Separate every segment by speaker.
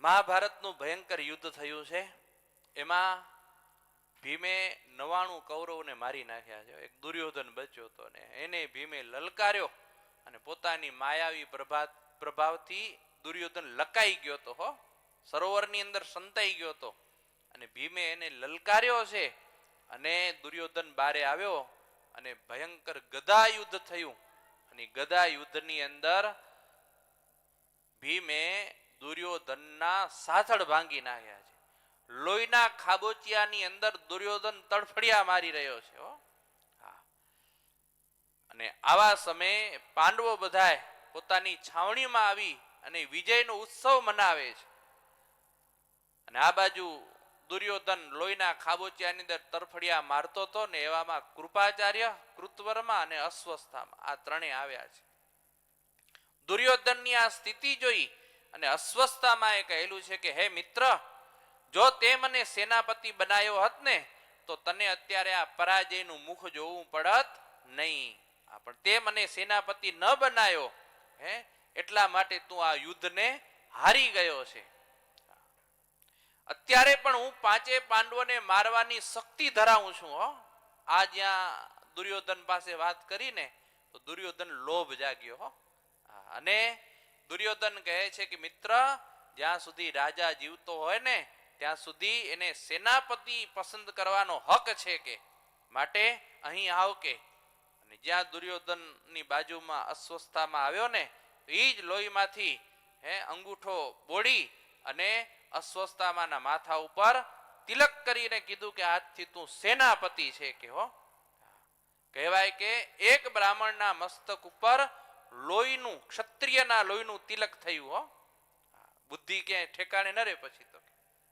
Speaker 1: મહાભારતનું ભયંકર યુદ્ધ થયું છે. એમાં ભીમે નવાણું કૌરવને મારી નાખ્યા છે. એક દુર્યોધન બચ્યો હતો ને, એને ભીમે લલકાર્યો અને પોતાની માયાવી પ્રભા, પ્રભાવથી દુર્યોધન લકાઈ ગયો તો હો. સરોવરની અંદર સંતાઈ ગયો તો અને ભીમે એને લલકાર્યો છે અને દુર્યોધન બારે આવ્યો અને ભયંકર ગદા યુદ્ધ થયું. અને ગદા યુદ્ધની અંદર ભીમે દુર્યોધનના સાથળ ભાંગી નાખ્યા છે. લોહીના ખાબોચિયાની અંદર દુર્યોધન તડફડિયા મારી રહ્યો છે અને આવા સમયે પાંડવો બધાએ પોતાની છાવણીમાં આવી અને વિજયનો ઉત્સવ મનાવે છે. અને આ બાજુ દુર્યોધન લોહીના ખાબોચિયાની અંદર તરફડિયા મારતો હતો ને એવામાં કૃપાચાર્ય, કૃતવર્મા અને અસ્વસ્થામાં આ ત્રણે આવ્યા છે. દુર્યોધનની આ સ્થિતિ જોઈ અને અસ્વસ્થતામાં એ કહેલું છે કે હે મિત્ર જો તે મને સેનાપતિ બનાવ્યો હોત ને તો તને અત્યારે આ પરાજયનું મુખ જોવું પડત નહીં. પણ તે મને સેનાપતિ ન બનાવ્યો હે? એટલા માટે તું આ યુદ્ધને હારી ગયો છે. અત્યારે પણ હું પાંચે પાંડવોને મારવાની શક્તિ ધરાવું છું હો. આ જ્યાં દુર્યોધન પાસે વાત કરીને તો દુર્યોધન લોભ જાગ્યો હા, અને દુર્યોધન કહે છે કે, મિત્ર, જ્યાં સુધી રાજા જીવતો હોય ને, ત્યાં સુધી એને સેનાપતિ પસંદ કરવાનો હક છે કે. માટે અહીં આવ કે. અને જ્યાં દુર્યોધનની બાજુમાં અસ્વસ્થતામાં આવ્યો ને એ જ લોહીમાંથી, હે, અંગૂઠો બોડી અને અસ્વસ્થતામાંના માથા ઉપર તિલક કરીને કીધું કે, આજથી તું સેનાપતિ છે કે હો. કહેવાય કે, એક બ્રાહ્મણના મસ્તક ઉપર લોહીનું, ક્ષત્રિયના લોહીનું તિલક થયું, હો. બુદ્ધિ ક્યાંય ઠેકાણે ન રહે પછી તો.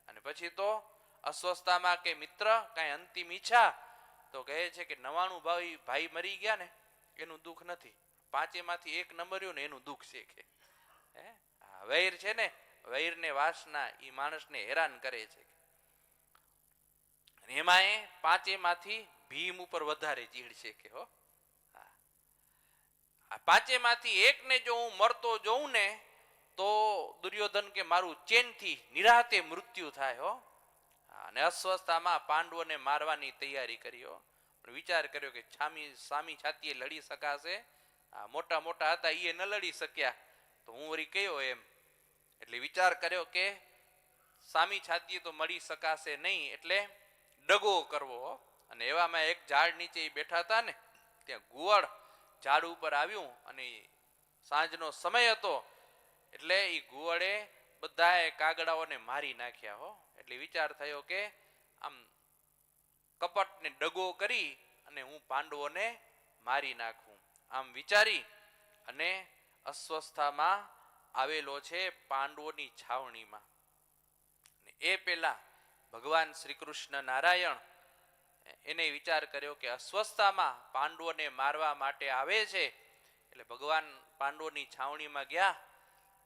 Speaker 1: અને પછી તો અસ્વસ્થતામાં કે મિત્ર, કાંઈ અંતિમ ઈચ્છા, તો કહે છે કે નવાણું ભાઈ ભાઈ મરી ગયા ને, એનું દુઃખ નથી. પાંચેમાંથી એક નંબર્યો ને, એનું દુઃખ છે કે. હે? વૈર છે ને વૈર ને વાસના એ માણસને હેરાન કરે છે એમાં એ પાંચેમાંથી ભીમ ઉપર વધારે ચીડ છે કે, હા. આ પાંચેમાંથી એકને જો હું મરતો જોઉં ને, તો દુર્યોધન કે મારું ચેનથી નિરાતે મૃત્યુ થાય, હો. અને અસ્વસ્થતામાં પાંડવોને મારવાની તૈયારી કરી, હો. પણ વિચાર કર્યો કે છામી, સામી છાતીએ લડી શકાશે. આ મોટા મોટા હતા એ ન લડી શક્યા. તો હું વળી કયો એમ. એટલે વિચાર કર્યો કે સામી છાતીએ તો મળી શકાશે નહીં, એટલે ડગો કરવો અને એવામાં એક ઝાડ નીચે બેઠા હતા ને, ત્યાં ગુવડ ઝાડ ઉપર આવ્યું અને સાંજનો સમય હતો એટલે એ ગુવડે બધાએ કાગડાઓને મારી નાખ્યા હો. એટલે વિચાર થયો કે આમ કપટને ડગો કરી અને હું પાંડવોને મારી નાખું. આમ વિચારી અને અસ્વસ્થામાં આવેલો છે પાંડવોની છાવણીમાં. એ પેલા ભગવાન શ્રી કૃષ્ણ નારાયણ એને વિચાર કર્યો કે અસ્વસ્થતામાં પાંડવોને મારવા માટે આવે છે. એટલે ભગવાન પાંડવોની છાવણીમાં ગયા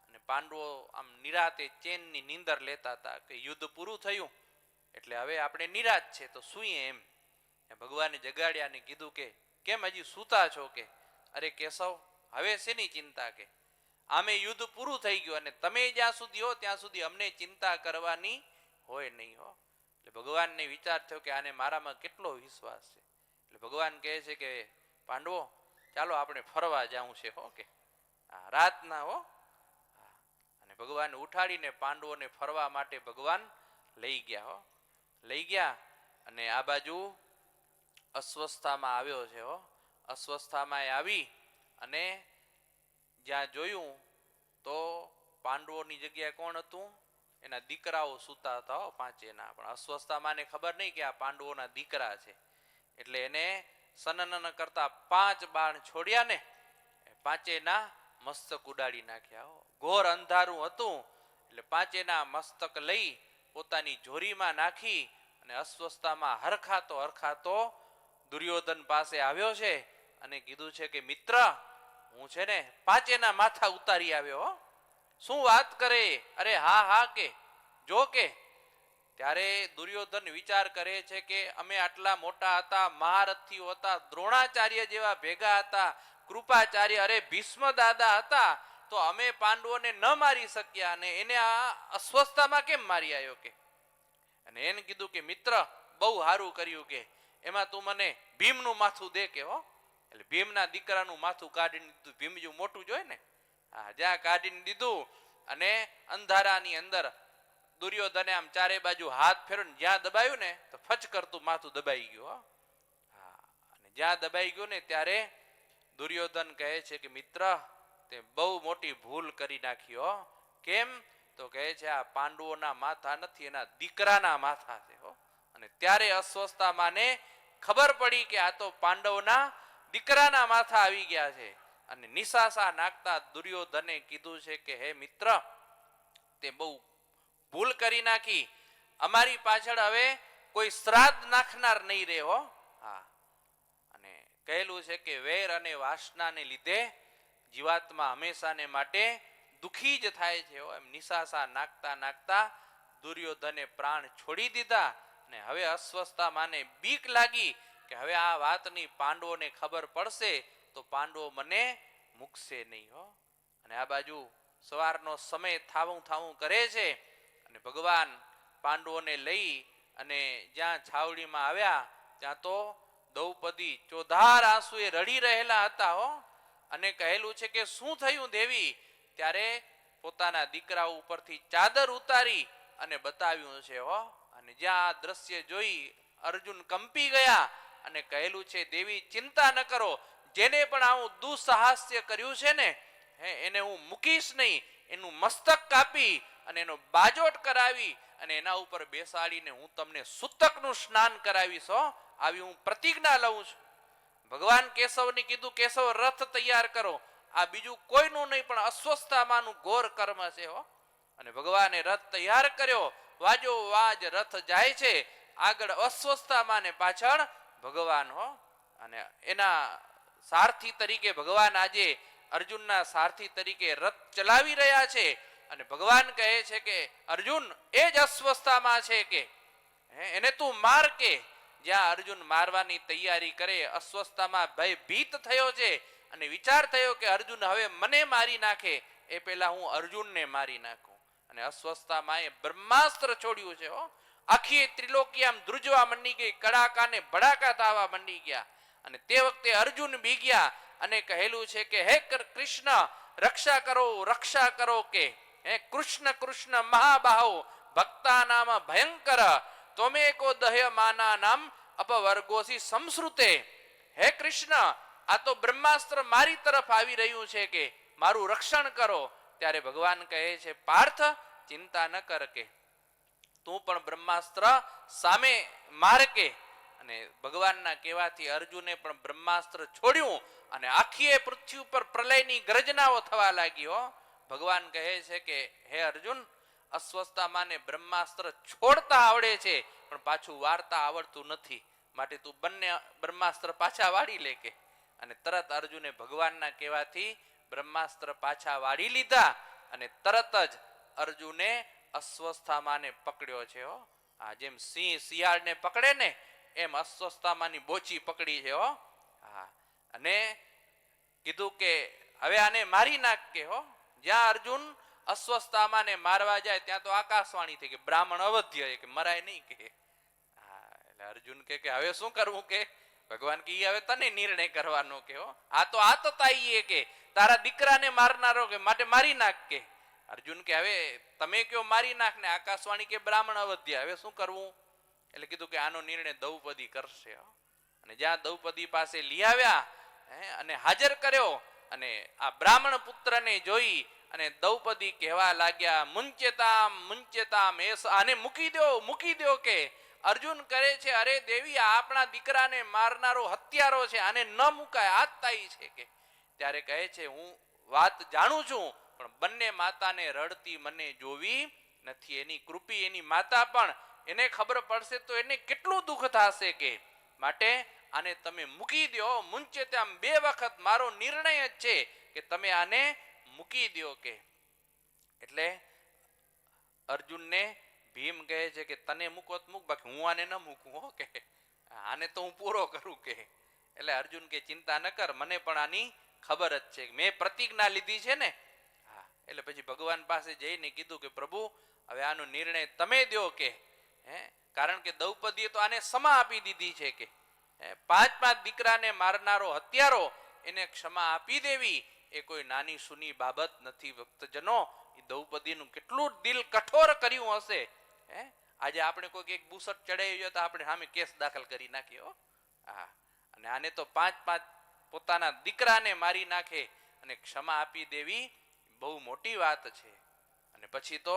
Speaker 1: અને પાંડવો આમ નિરાતે ચેનની નીંદર લેતા હતા કે યુદ્ધ પૂરું થયું. એટલે હવે આપણે નિરાત છે તો સૂઈએ એમ. ભગવાને જગાડ્યા અને કીધું કે, કેમ હજી સૂતા છો કે? અરે કેશવ, હવે શેની ચિંતા કે? આમે યુદ્ધ પૂરું થઈ ગયું અને તમે જ્યાં સુધી હો ત્યાં સુધી અમને ચિંતા કરવાની હોય નહીં હો. એટલે ભગવાનને વિચાર થયો કે આને મારામાં કેટલો વિશ્વાસ છે. એટલે ભગવાન કહે છે કે, પાંડવો, ચાલો આપણે ફરવા જવું છે, હો કે. હા, રાતના, હો. અને ભગવાન ઉઠાડીને પાંડવોને ફરવા માટે ભગવાન લઈ ગયા, હો. લઈ ગયા અને આ બાજુ અસ્વસ્થતામાં આવ્યો છે, હો. અસ્વસ્થામાં આવી અને જ્યાં જોયું તો પાંડવોની જગ્યાએ કોણ હતું? એના દીકરાઓ સૂતા હતા પાંચેના પણ અસ્વસ્થતામાં ખબર નહીં કે આ પાંડવોના દીકરા છે. એટલે એને સનનન કરતા પાંચ બાણ છોડ્યા ને પાંચેના મસ્તક ઉડાડી નાખ્યા ઘોર અંધારું હતું, એટલે પાંચેના મસ્તક લઈ પોતાની જોરીમાં નાખી અને અસ્વસ્થતામાં હરખાતો હરખાતો દુર્યોધન પાસે આવ્યો છે અને કીધું છે કે, મિત્ર, હું છે ને પાંચેના માથા ઉતારી આવ્યો શું વાત કરે? અરે હા હા કે. જો કે. ત્યારે દુર્યોધન વિચાર કરે છે કે અમે આટલા મોટા હતા, મહારથીઓ હતા, દ્રોણાચાર્ય જેવા ભેગા હતા, કૃપાચાર્ય, અરે ભીષ્મ દાદા હતા, તો અમે પાંડવોને ન મારી શક્યા અને એને આ અસ્વસ્થતામાં કેમ મારી આવ્યો કે? અને એને કીધું કે, મિત્ર, બહુ સારું કર્યું કે. એમાં તું મને ભીમનું માથું દે કે હો. એટલે ભીમના દીકરાનું માથું કાઢીને દીધું જેવું મોટું જોઈએ ને. જ્યાં કાઢીને દીધું અને અંધારાની અંદર દુર્યોધને આમ ચારે બાજુ હાથ ફેરવીને જ્યાં દબાયું ને, તો ફચ કરતું માથું દબાઈ ગયું, હા. અને જ્યાં દબાઈ ગયું ને, ત્યારે દુર્યોધન કહે છે કે, મિત્ર, તે બહુ મોટી ભૂલ કરી નાખી, હો. કેમ? તો કહે છે, આ પાંડવોના માથા નથી, એના દીકરાના માથા છે, હો. અને ત્યારે અસ્વસ્થતા માને ખબર પડી કે આ તો પાંડવના દીકરાના માથા આવી ગયા છે. અને નિશાસા નાખતા દુર્યોધને કીધું છે કે, હે મિત્ર, તે બહુ ભૂલ કરી નાખી. અમારી પાછળ હવે કોઈ શ્રાદ્ધ નાખનાર નહીં રહે હો. હા. અને કહેલું છે કે, વેર અને વાસનાને લીધે જીવાત્મા હંમેશાને માટે દુઃખી જ થાય છે એમ નિશાસા નાખતા નાખતા દુર્યોધને પ્રાણ છોડી દીધા અને હવે અસ્વસ્થતા માને બીક લાગી કે હવે આ વાતની પાંડવોને ખબર પડશે તો પાંડવો મને મૂકશે નહીં, હો. અને આ બાજુ સવારનો સમય થાવું થાવું કરે છે અને ભગવાન પાંડવોને લઈ અને જ્યાં છાવડીમાં આવ્યા, ત્યાં તો દ્રૌપદી ચોધાર આંસુએ રડી રહેલા હતા, હો. અને કહેલું છે કે શું થયું દેવી? ત્યારે પોતાના દીકરા ઉપરથી ચાદર ઉતારી અને બતાવ્યું છે, હો. અને જ્યાં આ દ્રશ્ય જોઈ અર્જુન કંપી ગયા અને કહેલું છે, દેવી, ચિંતા ન કરો. જેને પણ આવું દુસાહસ્ય કર્યું છે ને, હે, એને હું મૂકીશ નહીં. એનું મસ્તક કાપી અને એનો બાજોટ કરાવી અને એના ઉપર બેસાડીને હું તમને સૂતકનું સ્નાન કરાવીશ, હો. આવી હું પ્રતિજ્ઞા લઉં છું. ભગવાન કેશવને કીધું, કેશવ, રથ તૈયાર કરો. આ બીજું કોઈનું નહીં, પણ અસ્વસ્થતામાંનું ઘોર કર્મ છે, હો. અને ભગવાને રથ તૈયાર કર્યો. વાજો વાજ રથ જાય છે. આગળ અસ્વસ્થતામાં ને પાછળ ભગવાન, હો. અને એના સારથી તરીકે ભગવાન આજે અર્જુનના સારથી તરીકે રથ ચલાવી રહ્યા છે અને ભગવાન કહે છે કે, અર્જુન, એ જ અસ્વસ્થામાં છે કે. એને તું માર કે? જ્યાં અર્જુન મારવાની તૈયારી કરે, અસ્વસ્થામાં ભય ભીત થયો છે અને વિચાર થયો કે, અર્જુન, હવે મને મારી નાખે. એ પહેલા હું અર્જુનને મારી નાખું. અને અસ્વસ્થામાં એ બ્રહ્માસ્ત્ર છોડ્યું છે, હો. આખી ત્રિલોકી આમ ધ્રુજવા મંડી ગઈ કડાકા ને ભડાકા થવા મંડી ગયા. અને તે વખતે અર્જુન બી ગયા અને કહેલું છે કે, હે કૃષ્ણ, રક્ષા કરો રક્ષા કરો કે, હે કૃષ્ણ કૃષ્ણ મહાબાહો ભક્તા નામ ભયંકર દહ્ય માના નામ અપવર્ગોસી સંસ્રુતે હે કૃષ્ણ, આ તો બ્રહ્માસ્ત્ર મારી તરફ આવી રહ્યું છે કે, મારું રક્ષણ કરો. ત્યારે ભગવાન કહે છે, પાર્થ, ચિંતા ન કર કે, તું પણ બ્રહ્માસ્ત્ર સામે માર કે. અને ભગવાનના કહેવાથી અર્જુને પણ બ્રહ્માસ્ત્ર છોડ્યું અને આખી પૃથ્વી ઉપર પ્રલયની ગર્જનાઓ થવા લાગી હો. ભગવાન કહે છે કે, હે અર્જુન અસ્વસ્થતામાં ને બ્રહ્માસ્ત્ર છોડતા આવડે છે, પણ પાછું વાર્તા આવડતું નથી. માટે તું બંને બ્રહ્માસ્ત્ર પાછા વાળી લે કે. અને તરત અર્જુને ભગવાનના કહેવાથી બ્રહ્માસ્ત્ર પાછા વાળી લીધા અને તરત જ અર્જુને અસ્વસ્થામાને પકડ્યો છે હો. આ જેમ સિંહ શિયાળને પકડે ને એમ અસ્વસ્થતામાંની બોચી પકડી છે, હો. હા. અને કીધું કે, હવે આને મારી નાખ કે હો. જ્યાં અર્જુન અસ્વસ્થતામાં ને મારવા જાય, ત્યાં તો આકાશવાણી થઈ કે બ્રાહ્મણ અવધ્ય કે મરાય નહીં કે. હા, એટલે અર્જુન કે, હવે શું કરવું કે? ભગવાન કે હવે તને નિર્ણય કરવાનો કે, હો. આ તો આ તો તાઈએ કે. તારા દીકરાને મારનારો કે, માટે મારી નાખ કે અર્જુન કે હવે તમે કયો મારી નાખ ને આકાશવાણી કે બ્રાહ્મણ અવધ્ય? હવે શું કરવું? એટલે કીધું કે આનો નિર્ણય દ્રૌપદી કરશે અને જ્યાં દ્રૌપદી પાસે લઈ આવ્યા અને હાજર કર્યો, અને આ બ્રાહ્મણ પુત્રને જોઈ, અને દ્રૌપદી કહેવા લાગ્યા, મુંચેતામ મુંચેતામ, એ આને મૂકી દો મૂકી દો કે, અર્જુન કરે છે, અરે દેવી, આ આપણા દીકરાને મારનારો હત્યારો છે, આને ન મુકાય, આ છે કે. ત્યારે કહે છે, હું વાત જાણું છું, પણ બંને માતાને રડતી મને જોવી નથી, એની કૃપી એની માતા પણ એને ખબર પડશે તો એને કેટલું દુઃખ થશે કે, માટે, આને તમે મૂકી દો મુંચે ત્યાં બે વખત મારો નિર્ણય જ છે કે તમે આને મૂકી દો કે. એટલે અર્જુનને ભીમ કહે છે કે, તને મૂકો તો મૂક, બાકી હું આને ન મૂકું, હો કે. આને તો હું પૂરો કરું કે. એટલે અર્જુન કે, ચિંતા ન કર, મને પણ આની ખબર જ છે મેં પ્રતિજ્ઞા લીધી છે ને. હા, એટલે પછી ભગવાન પાસે જઈને કીધું કે, પ્રભુ, હવે આનો નિર્ણય તમે દો કે. હે? કારણ કે દ્રૌપદીએ તો આને ક્ષમા આપી દીધી છે કે પાંચ પાંચ દીકરાને મારનારો હત્યારો એને ક્ષમા આપી દેવી એ કોઈ નાની સુની બાબત નથી, ભક્તજનો. એ દ્રૌપદીનું કેટલું દિલ કઠોર કર્યું હશે, હે? આજે આપણે કોઈક એક બુસટ ચડાવી હોય તો આપણે સામે કેસ દાખલ કરી નાખીએ, હો. હા અને આને તો પાંચ પાંચ પોતાના દીકરાને મારી નાખે અને ક્ષમા આપી દેવી બહુ મોટી વાત છે. અને પછી તો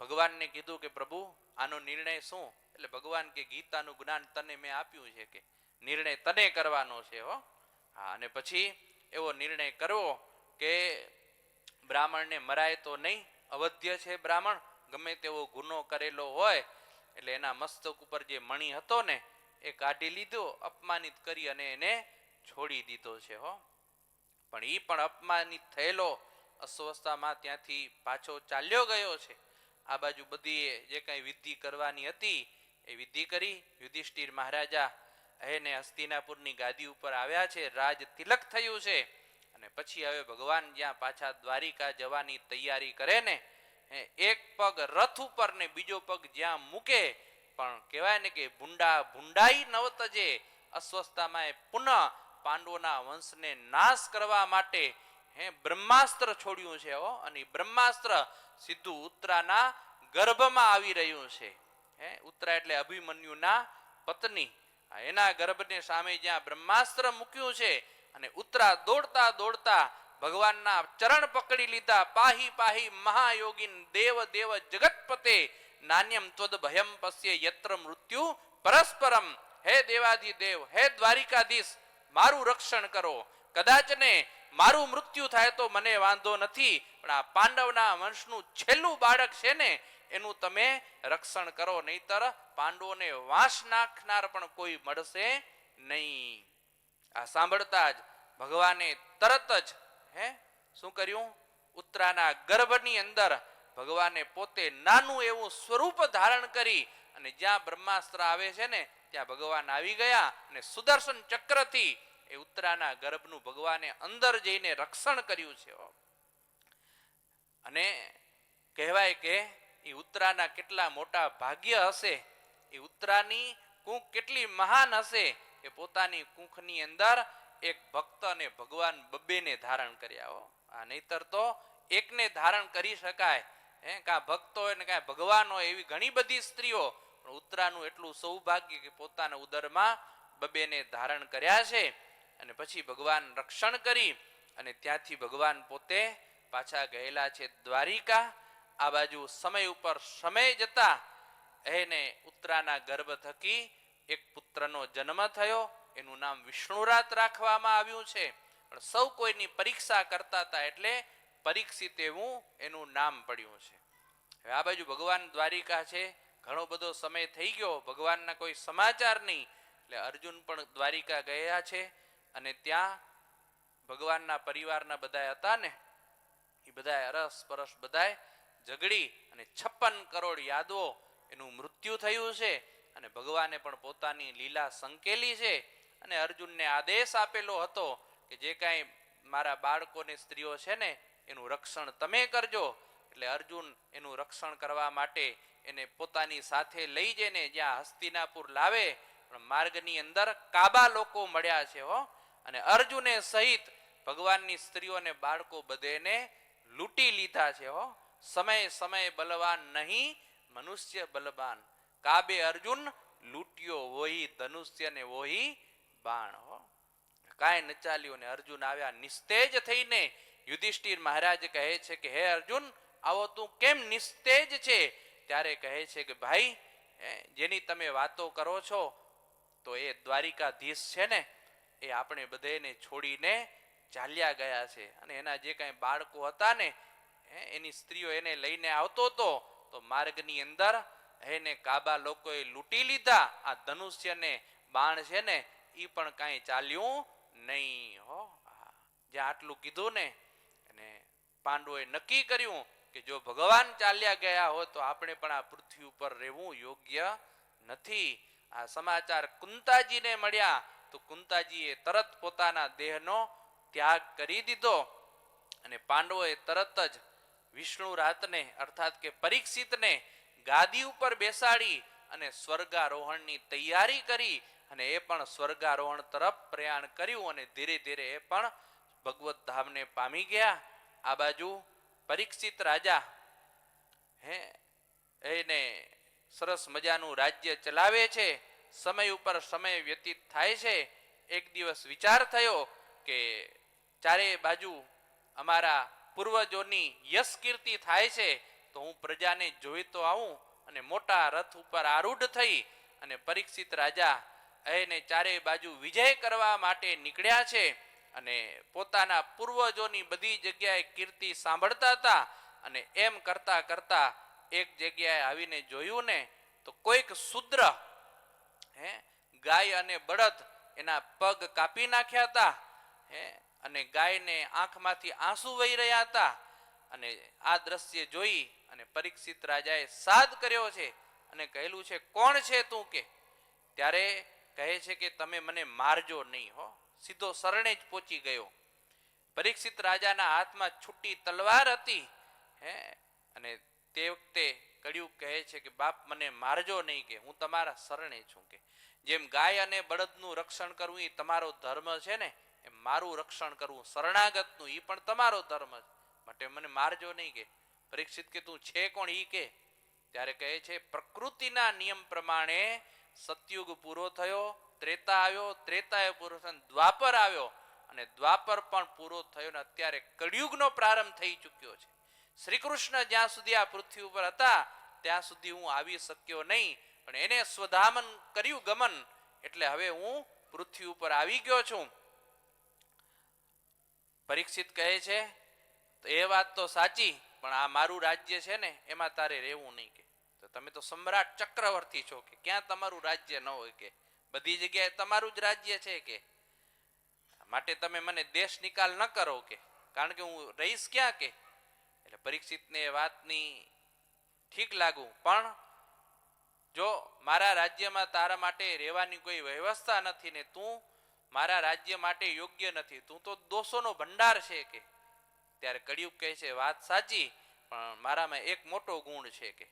Speaker 1: ભગવાનને કીધું કે પ્રભુ આનો નિર્ણય શું? એટલે ભગવાન કે ગીતાનું જ્ઞાન તને મેં આપ્યું છે કે નિર્ણય તને કરવાનો છે હો. હા, અને પછી એવો નિર્ણય કરવો કે બ્રાહ્મણને મરાય તો નહીં, અવધ્ય છે બ્રાહ્મણ, ગમે તેવો ગુનો કરેલો હોય, એટલે એના મસ્તક ઉપર જે મણી હતો ને, એ કાઢી લીધો, અપમાનિત કરી અને એને છોડી દીધો છે હો. પણ એ પણ અપમાનિત થયેલો, અસ્વસ્થામાં ત્યાંથી પાછો ચાલ્યો ગયો છે. આ બાજુ બધી જે કંઈ વિધિ કરવાની હતી, એ વિધિ કરી યુધિષ્ઠિર મહારાજા એને હસ્તિનાપુરની ગાદી ઉપર આવ્યા છે. રાજ તિલક થયું છે અને પછી હવે ભગવાન જ્યાં પાછા દ્વારિકા જવાની તૈયારી કરે ને એક પગ રથ ઉપર ને બીજો પગ જ્યાં મૂકે, પણ કહેવાય ને કે ભૂંડા ભૂંડાઈ નવતજે અસ્વસ્થતામાં પુનઃ પાંડવોના વંશને નાશ કરવા માટે હે, બ્રહ્માસ્ત્ર છોડ્યું છે હો, અને બ્રહ્માસ્ત્ર સીધું ઉત્તરાના ગર્ભમાં આવી રહ્યું છે. હે, ઉત્તરા એટલે અભિમન્યુના પત્ની. એના ગર્ભને સામે જ્યાં બ્રહ્માસ્ત્ર મૂક્યું છે અને ઉત્તરા દોડતા દોડતા ભગવાનના ચરણ પકડી લીધા, પાહી પાહી મહાયોગીન દેવ દેવ જગતપતે નાન્યમ ત્વદ ભયમ પશ્ય યત્ર મૃત્યુ પરસ્પરમ. હે દેવાધિદેવ, હે દ્વારિકાધીશ, મારું રક્ષણ કરો. કદાચ ને મારું મૃત્યુ થાય તો મને વાંધો નથી, પણ આ પાંડવના વંશનું છેલ્લું બાળક છે ને, એનું તમે રક્ષણ કરો, નહીતર પાંડવોને વાંસ નાખનાર પણ કોઈ મળશે નહીં. આ સાંભળતા જ ભગવાને તરત જ, હે, શું કર્યું? ઉત્તરાના ગર્ભની અંદર ભગવાને પોતે નાનું એવું સ્વરૂપ ધારણ કરી અને જ્યાં બ્રહ્માસ્ત્ર આવે છે ને, ત્યાં ભગવાન આવી ગયા અને સુદર્શન ચક્રથી એ ઉત્તરાના ગર્ભનું ભગવાને અંદર જઈને રક્ષણ કર્યું છે. અને કહેવાય કે એ ઉત્તરાના કેટલા મોટા ભાગ્ય હશે એ ઉત્તરાની કુંખ કેટલી મહાન હશે, એ પોતાની કુંખની અંદર એક ભક્ત અને ભગવાન બબ્બેને ધારણ કર્યા હો. આ નહીતર તો એકને ધારણ કરી શકાય. હે કાં ભક્તો હોય ને કાંઈ ભગવાન હોય એવી ઘણી બધી સ્ત્રીઓ, પણ ઉત્તરાનું એટલું સૌભાગ્ય કે પોતાના ઉદરમાં બબેને ધારણ કર્યા છે. અને પછી ભગવાન રક્ષણ કરી અને ત્યાંથી ભગવાન પોતે પાછા ગયેલા છે દ્વારિકા. આ બાજુ સમય ઉપર સમય જતા એને ઉત્તરાના ગર્ભ થકી એક પુત્રનો જન્મ થયો. એનું નામ વિષ્ણુરાત રાખવામાં આવ્યું છે. પણ સૌ કોઈની પરીક્ષા કરતા હતા એટલે પરીક્ષિત એવું એનું નામ પડ્યું છે. હવે આ બાજુ ભગવાન દ્વારિકા છે. ઘણો બધો સમય થઈ ગયો. ભગવાનના કોઈ સમાચાર નહીં. એટલે અર્જુન પણ દ્વારિકા ગયા છે. અને ત્યાં ભગવાનના પરિવારના બધા હતા ને એ બધા અરસ પરસ બધાએ ઝઘડી અને છપ્પન કરોડ યાદવો એનું મૃત્યુ થયું છે અને ભગવાને પણ પોતાની લીલા સંકેલી છે અને અર્જુનને આદેશ આપેલો હતો કે જે કાંઈ મારા બાળકોને સ્ત્રીઓ છે ને, એનું રક્ષણ તમે કરજો. એટલે અર્જુન એનું રક્ષણ કરવા માટે એને પોતાની સાથે લઈ જઈને જ્યાં હસ્તિનાપુર લાવે, પણ માર્ગની અંદર કાબા લોકો મળ્યા છે હો. અને અર્જુને સહિત ભગવાનની સ્ત્રીઓ અને બાળકો બધેને લૂંટી લીધા છે, હો. સમય સમય બલવાન નહીં, મનુષ્ય બલવાન કાબે અર્જુન લૂંટ્યો વોહી ધનુષ્ય ને વોહી બાણ, હો. કાંઈ ન ચાલ્યું ને અર્જુન આવ્યા નિસ્તેજ થઈને યુધિષ્ઠિર મહારાજ કહે છે કે, હે અર્જુન, આવો તું કેમ નિસ્તેજ છે? ત્યારે કહે છે કે, ભાઈ જેની તમે વાતો કરો છો, તો એ દ્વારિકાધીશ છે ને એ આપણે બધાને છોડીને ચાલ્યા ગયા છે. અને એના જે કાંઈ બાળકો હતા ને એની સ્ત્રીઓ એને લઈને આવતો હતો, તો માર્ગની અંદર એને કાબા લોકોએ લૂંટી લીધા. આ ધનુષ્યને બાણ છે ને એ પણ કાંઈ ચાલ્યું નહીં, હો. હા. જ્યાં આટલું કીધું ને અને પાંડવોએ નક્કી કર્યું કે જો ભગવાન ચાલ્યા ગયા હોય તો આપણે પણ આ પૃથ્વી ઉપર રહેવું યોગ્ય નથી. આ સમાચાર કુંતાજીને મળ્યા. તો કુંતાજીએ તરત પોતાના દેહનો ત્યાગ કરી દીધો અને પાંડવોએ તરત જ વિષ્ણુ રાતને અર્થાત કે પરીક્ષિતને ગાદી ઉપર બેસાડી અને સ્વર્ગારોહણની તૈયારી કરી અને એ પણ સ્વર્ગારોહણ તરફ પ્રયાણ કર્યું અને ધીરે ધીરે એ પણ ભગવત ધામને પામી ગયા. આ બાજુ પરીક્ષિત રાજા હે, એને સરસ મજાનું રાજ્ય ચલાવે છે. સમય ઉપર સમય વ્યતીત થાય છે, એક દિવસ વિચાર થયો કે ચારે બાજુ અમારા પૂર્વજોની યશ કીર્તિ થાય છે, તો હું પ્રજાને જોઈ તો આવું અને મોટા રથ ઉપર આરૂઢ થઈ અને પરીક્ષિત રાજા એને ચારે બાજુ વિજય કરવા માટે નીકળ્યા છે અને પોતાના પૂર્વજોની બધી જગ્યાએ કીર્તિ સાંભળતા હતા અને એમ કરતા કરતા એક જગ્યાએ આવીને જોયું ને, તો કોઈક શુદ્ર હે? ગાય અને બળદ એના પગ કાપી નાખ્યા હતા, હે? અને ગાયને આંખમાંથી આંસુ વહી રહ્યા હતા. અને આ દ્રશ્ય જોઈ અને પરીક્ષિત રાજાએ સાદ કર્યો છે અને કહેલું છે, કોણ છે તું કે? ત્યારે કહે છે કે, તમે મને મારજો નહીં, હો. સીધો શરણે જ પહોંચી ગયો. પરીક્ષિત રાજાના હાથમાં છૂટી તલવાર હતી, હે? અને તે વખતે કળિયુગ કહે છે કે, બાપ મને મારજો નહીં કે, હું તમારા શરણે છું કે. જેમ ગાય અને બળદનું રક્ષણ કરવું એ તમારો ધર્મ છે ને, એમ મારું રક્ષણ કરવું, શરણાગતનું એ પણ તમારો ધર્મ છે. માટે મને મારજો નહીં કે, પરીક્ષિત કે તું છે કોણ ઈ કે? ત્યારે કહે છે, પ્રકૃતિના નિયમ પ્રમાણે સતયુગ પૂરો થયો, ત્રેતા આવ્યો, ત્રેતાએ પૂરો થયો દ્વાપર આવ્યો, અને દ્વાપર પણ પૂરો થયો ને અત્યારે કળિયુગનો પ્રારંભ થઈ ચૂક્યો છે. શ્રી કૃષ્ણ જ્યાં સુધી આ પૃથ્વી ઉપર હતા, ત્યાં સુધી હું આવી શક્યો નહીં. પણ એને સ્વધામન કર્યું ગમન, એટલે હવે હું પૃથ્વી ઉપર આવી ગયો છું. પરીક્ષિત કહે છે, તો એ વાત તો સાચી, પણ આ મારું રાજ્ય છે ને, એમાં તારે રહેવું નહીં કે. તો તમે તો સમ્રાટ ચક્રવર્તી છો કે, ક્યાં તમારું રાજ્ય ન હોય કે? બધી જગ્યાએ તમારું જ રાજ્ય છે કે? માટે તમે મને દેશ નિકાલ ન કરો કે, કારણ કે હું રહીશ ક્યાં કે? એટલે પરીક્ષિતને એ વાતની ઠીક લાગુ, પણ જો મારા રાજ્યમાં તારા માટે રહેવાની કોઈ વ્યવસ્થા નથી ને તું મારા રાજ્ય માટે યોગ્ય નથી, તું તો દોષોનો ભંડાર છે કે. ત્યારે કળિયુગ કહે છે, વાત સાચી, પણ મારામાં એક મોટો ગુણ છે કે.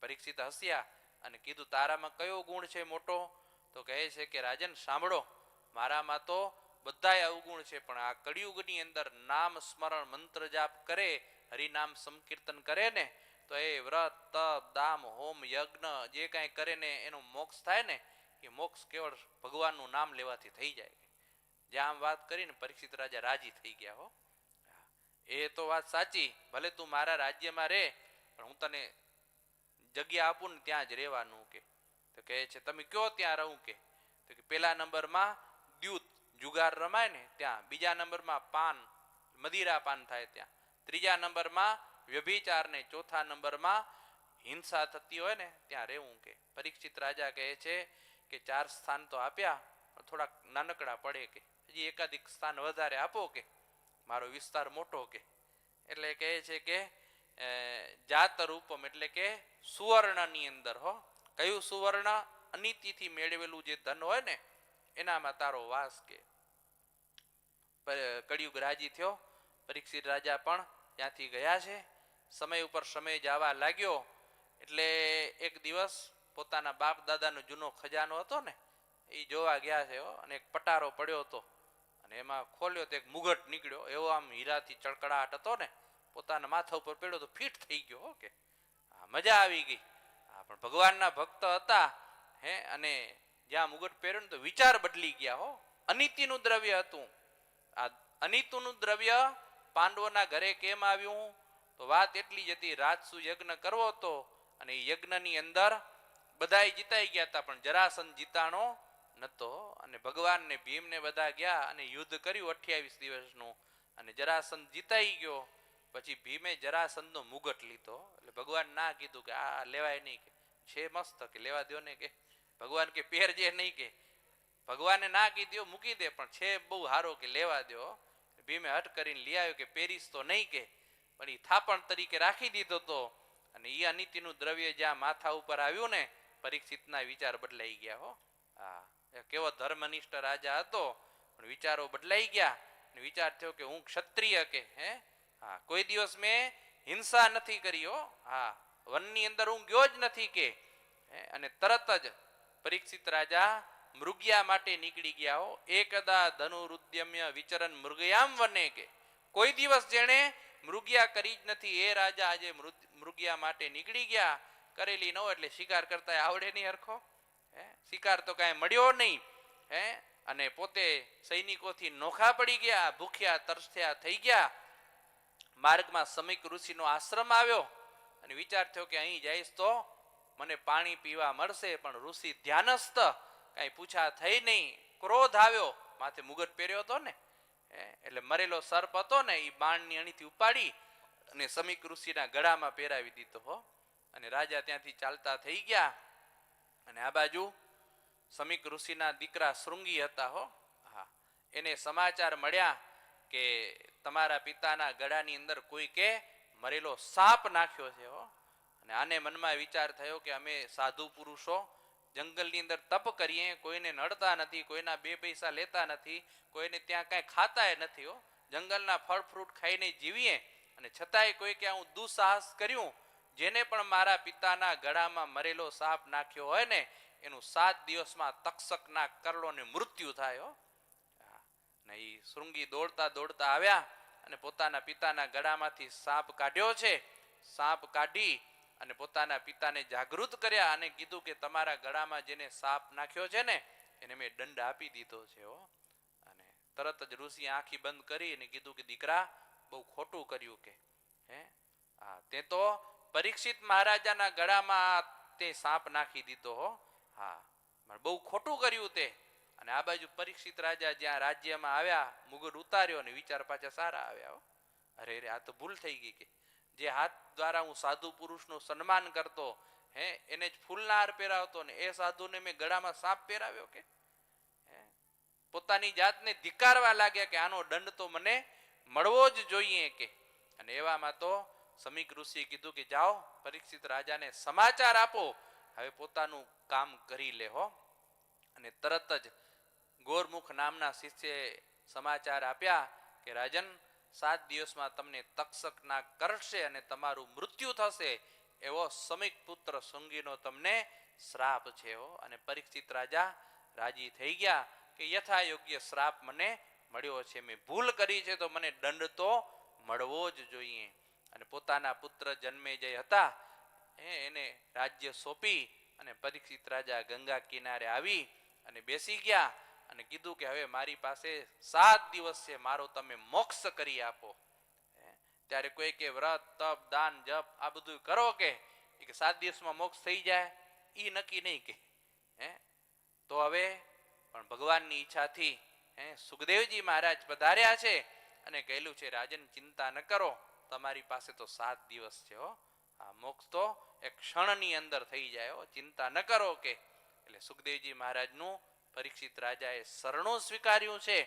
Speaker 1: પરીક્ષિત હસ્યા અને કીધું, તારામાં કયો ગુણ છે મોટો? તો કહે છે કે, રાજન, સાંભળો, મારામાં તો બધાય અવગુણ છે, પણ આ કળિયુગની અંદર નામ સ્મરણ મંત્ર જાપ કરે, હરિનામ સંકીર્તન કરે ને તો એ વ્રત, તપ, દામ, હોમ, યજ્ઞ જે કાંઈ કરે ને એનો મોક્ષ થાય ને, એ મોક્ષ કેવળ ભગવાનનું નામ લેવાથી થઈ જાય. જ્યાં આમ વાત કરીને પરીક્ષિત રાજા રાજી થઈ ગયા હો. એ તો વાત સાચી, ભલે તું મારા રાજ્યમાં રહે પણ હું તને જગ્યા આપું ને ત્યાં જ રહેવાનું કે. તો કહે છે, તમે કયો ત્યાં રહું કે? તો કે, પેલા નંબરમાં દ્યુત જુગાર રમાય ને ત્યાં, બીજા નંબરમાં પાન, મદિરા પાન થાય ત્યાં, ત્રીજા નંબરમાં વ્યભિચાર ને ચોથા નંબરમાં હિંસા થતી હોય ને ત્યાં રહેવું કે. પરીક્ષિત રાજા કહે છે કે ચાર સ્થાન તો આપ્યા થોડાક નાનકડા પડે કે. હજી એકાધિક સ્થાન વધારે આપો કે. મારો વિસ્તાર મોટો કે. એટલે કહે છે કે અ, જાત રૂપમ એટલે કે સુવર્ણની અંદર હો. કયું સુવર્ણ? અનિતિથી મેળવેલું જે ધન હોય ને એનામાં તારો વાસ કે. કળિયુગ રાજી થયો. પરીક્ષિત રાજા પણ ત્યાંથી ગયા છે. સમય ઉપર સમય જવા લાગ્યો, એટલે એક દિવસ પોતાના બાપ દાદાનો જૂનો ખજાનો હતો ને, એ જોવા ગયા છે અને એક પટારો પડ્યો હતો, અને એમાં ખોલ્યો તો એક મુગટ નીકળ્યો, એવો આમ હીરાથી ચળકડાટ હતો ને, પોતાના માથા ઉપર પડ્યો તો ફિટ થઈ ગયો ઓકે આ મજા આવી ગઈ. હા, પણ ભગવાનના ભક્ત હતા, હે, અને જ્યાં મુગટ પહેર્યો ને તો વિચાર બદલી ગયા હો. અનિતિનું દ્રવ્ય હતું. આ અનિતુનું દ્રવ્ય પાંડવોના ઘરે કેમ આવ્યું? તો વાત એટલી જ હતી રાજસુ યજ્ઞ કરવો હતો અને એ યજ્ઞની અંદર બધાય જીતાઈ ગયા હતા, પણ જરાસંધ જીતાણો નતો. અને ભગવાનને, ભીમને બધા ગયા અને યુદ્ધ કર્યું અઠ્યાવીસ દિવસનું. અને જરાસંધ જીતાઈ ગયો. પછી ભીમે જરાસંધનો મુગટ લીધો. એટલે ભગવાન ના કીધું કે, આ લેવાય નહીં કે. છે મસ્ત કે, લેવા દો ને કે. ભગવાન કે પહેરજે નહીં કે. ભગવાને ના કીધું મૂકી દે. પણ છે બહુ સારો કે, લેવા દો ભીમે હટ કરીને લઈ આવ્યો કે, પહેરીશ તો નહીં કે. પણ એ થાપણ તરીકે રાખી દીધો હતો અને એ અનિતિનું દ્રવ્ય જ્યાં માથા ઉપર આવ્યું ને, પરીક્ષિતના વિચાર બદલાઈ ગયા હો. હા કેવો ધર્મનિષ્ઠ રાજા હતો, પણ વિચારો બદલાઈ ગયા અને વિચાર થયો કે હું ક્ષત્રિય કે, હે? હા, કોઈ દિવસ મેં હિંસા નથી કરી હો. હા, વનની અંદર હું ગયો જ નથી કે અને તરત જ પરીક્ષિત રાજા મૃગ્યા માટે નીકળી ગયા હો. એકદા ધનુરુદ્યમ્ય વિચરન મૃગયામ વને કે, કોઈ દિવસ જેણે મૃગ્યા કરી જ નથી. એ રાજા આજે મૃગિયા માટે નીકળી ગયા. કરેલી ન એટલે શિકાર કરતા આવડે નહીં હરખો. હે? શિકાર તો કાંઈ મળ્યો નહીં. હે? અને પોતે સૈનિકોથી નોખા પડી ગયા, ભૂખ્યા, તરસ્યા થઈ ગયા. માર્ગમાં સમીક ઋષિનો આશ્રમ આવ્યો અને વિચાર થયો કે અહીં જઈશ તો મને પાણી પીવા મળશે, પણ ઋષિ ધ્યાનસ્થ. કાંઈ પૂછા થઈ નહીં. ક્રોધ આવ્યો. માથે મુગટ પહેર્યો હતો ને? એટલે મરેલો સર્પ હતો ને એ બાણની અણીથી ઉપાડી અને સમીક ઋષિના ગળામાં પહેરાવી દીધો, હો. અને રાજા ત્યાંથી ચાલતા થઈ ગયા. અને આ બાજુ સમીક ઋષિના દીકરા શૃંગી હતા, હો. હા. એને સમાચાર મળ્યા કે તમારા પિતાના ગળાની અંદર કોઈ કે મરેલો સાપ નાખ્યો છે, હો. અને આને મનમાં વિચાર થયો કે અમે સાધુ પુરુષો જંગલની અંદર તપ કરીએ, કોઈને નડતા નથી, કોઈના બે પૈસા લેતા નથી, કોઈને ત્યાં કાંઈ ખાતાય નથી હો જંગલના ફળ ફ્રૂટ ખાઈને જીવીએ અને છતાંય કોઈ કે હું દુઃસાહસ કર્યું, જેને પણ મારા પિતાના ગળામાં મરેલો સાપ નાખ્યો હોય ને, એનું સાત દિવસમાં તક્ષકના કરડોને મૃત્યુ થાય હો. ને એ શૃંગી દોડતા દોડતા આવ્યા અને પોતાના પિતાના ગળામાંથી સાપ કાઢ્યો છે સાપ કાઢી અને પોતાના પિતાને જાગૃત કર્યા અને કીધું કે તમારા ગળામાં જેને સાપ નાખ્યો છે ને, એને મેં દંડ આપી દીધો છે હો. અને તરત જ ઋષિ આંખી બંધ કરી અને કીધું કે દીકરા, બહુ ખોટું કર્યું કે, હે? હા તે તો પરીક્ષિત મહારાજાના ગળામાં તે સાપ નાખી દીધો હો. હા બહુ ખોટું કર્યું તે. અને આ બાજુ પરીક્ષિત રાજા જ્યાં રાજ્યમાં આવ્યા મુગલ ઉતાર્યો અને વિચાર પાછા સારા આવ્યા હો. અરે રે, આ તો ભૂલ થઈ ગઈ કે. જે હાથ દ્વારા હું સાધુ પુરુષનું સન્માન કરતો, હે, એને જ ફૂલના હાર પહેરાવતો ને એ સાધુને મેં ગળામાં સાપ પહેરાવ્યો કે? પોતાની જાતને ધિકારવા લાગ્યા કે આનો દંડ તો મને મળવો જ જોઈએ કે. અને એવામાં તો સમીક ઋષિએ કીધું કે જાઓ, પરીક્ષિત રાજાને સમાચાર આપો, હવે પોતાનું કામ કરી લે હો. અને તરત જ ગોરમુખ નામના શિષ્યે સમાચાર આપ્યા કે, રાજન સાત દિવસમાં તમને તક્ષકના કરશે અને તમારું મૃત્યુ થશે એવો સમીક પુત્ર સુંગીનો તમને શ્રાપ છે અને પરીક્ષિત રાજા રાજી થઈ ગયા કે યથા યોગ્ય શ્રાપ મને મળ્યો છે. મેં ભૂલ કરી છે તો મને દંડ તો મળવો જ જોઈએ. અને પોતાના પુત્ર જન્મે જે હતા એને રાજ્ય સોંપી અને પરીક્ષિત રાજા ગંગા કિનારે આવી અને બેસી ગયા. અને કીધું કે હવે મારી પાસે સાત દિવસ છે, મારો તમે મોક્ષ કરી આપો. ત્યારે કોઈ કે વ્રત, તપ, દાન, જપ, આ બધું કરો કે? કે સાત દિવસમાં મોક્ષ થઈ જાય. એ નક્કી નહીં કે. હે? તો હવે પણ ભગવાનની ઈચ્છાથી, હે, સુખદેવજી મહારાજ પધાર્યા છે અને કહેલું છે, રાજન, ચિંતા ન કરો. તમારી પાસે તો સાત દિવસ છે, હો. આ મોક્ષ તો એક ક્ષણની અંદર થઈ જાય, હો. ચિંતા ન કરો કે. એટલે સુખદેવજી મહારાજનું પરીક્ષિત રાજાએ શરણો સ્વીકાર્યું છે.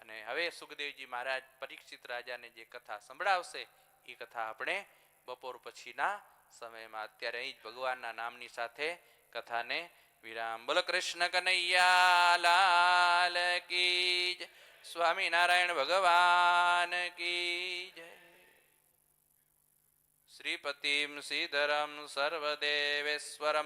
Speaker 1: અને હવે સુખદેવજી મહારાજ પરીક્ષિત રાજાને જે કથા સંભળાવશે, એ કથા આપણે બપોર પછીના સમયમાં અત્યારે અહીં જ ભગવાનના નામની સાથે કથાને વિરામ. બોલો કૃષ્ણ કનૈયા, લાલ કી જય. સ્વામિનારાયણ ભગવાન કી જય. શ્રીપતિમ શ્રીધરમ સર્વદેવેશ્વરમ